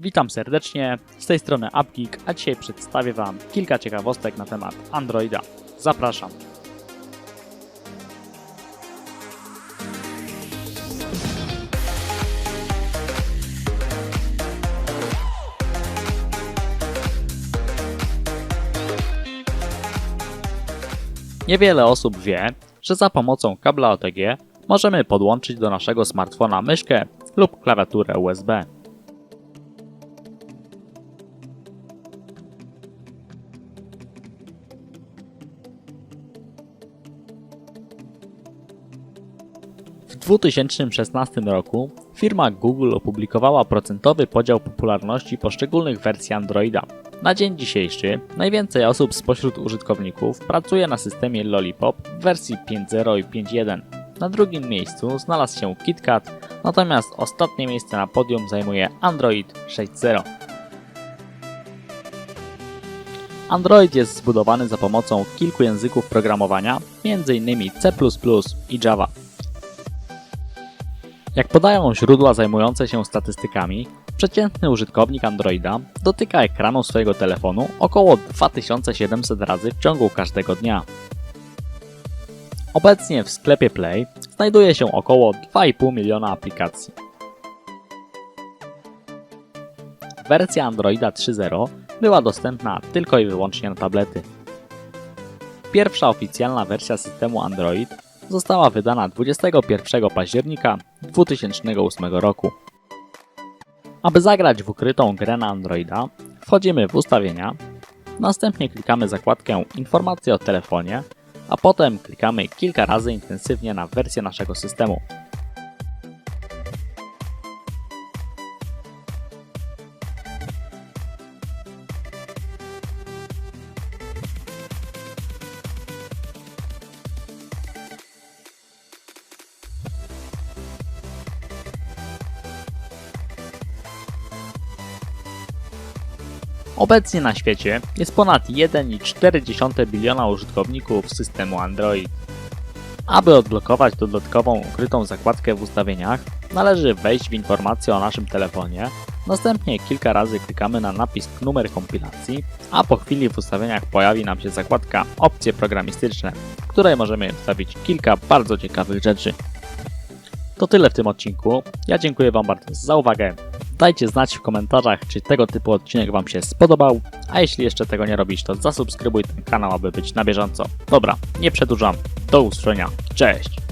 Witam serdecznie, z tej strony AppGeek, a dzisiaj przedstawię Wam kilka ciekawostek na temat Androida. Zapraszam. Niewiele osób wie, że za pomocą kabla OTG możemy podłączyć do naszego smartfona myszkę lub klawiaturę USB. W 2016 roku firma Google opublikowała procentowy podział popularności poszczególnych wersji Androida. Na dzień dzisiejszy najwięcej osób spośród użytkowników pracuje na systemie Lollipop w wersji 5.0 i 5.1. Na drugim miejscu znalazł się KitKat, natomiast ostatnie miejsce na podium zajmuje Android 6.0. Android jest zbudowany za pomocą kilku języków programowania, m.in. C++ i Java. Jak podają źródła zajmujące się statystykami, przeciętny użytkownik Androida dotyka ekranu swojego telefonu około 2700 razy w ciągu każdego dnia. Obecnie w sklepie Play znajduje się około 2,5 miliona aplikacji. Wersja Androida 3.0 była dostępna tylko i wyłącznie na tablety. Pierwsza oficjalna wersja systemu Android została wydana 21 października 2008 roku. Aby zagrać w ukrytą grę na Androida, wchodzimy w ustawienia, następnie klikamy zakładkę Informacje o telefonie, a potem klikamy kilka razy intensywnie na wersję naszego systemu. Obecnie na świecie jest ponad 1,4 biliona użytkowników systemu Android. Aby odblokować dodatkową ukrytą zakładkę w ustawieniach, należy wejść w informacje o naszym telefonie, następnie kilka razy klikamy na napis numer kompilacji, a po chwili w ustawieniach pojawi nam się zakładka opcje programistyczne, w której możemy wstawić kilka bardzo ciekawych rzeczy. To tyle w tym odcinku. Ja dziękuję Wam bardzo za uwagę. Dajcie znać w komentarzach, czy tego typu odcinek Wam się spodobał, a jeśli jeszcze tego nie robisz, to zasubskrybuj ten kanał, aby być na bieżąco. Dobra, nie przedłużam. Do usłyszenia. Cześć!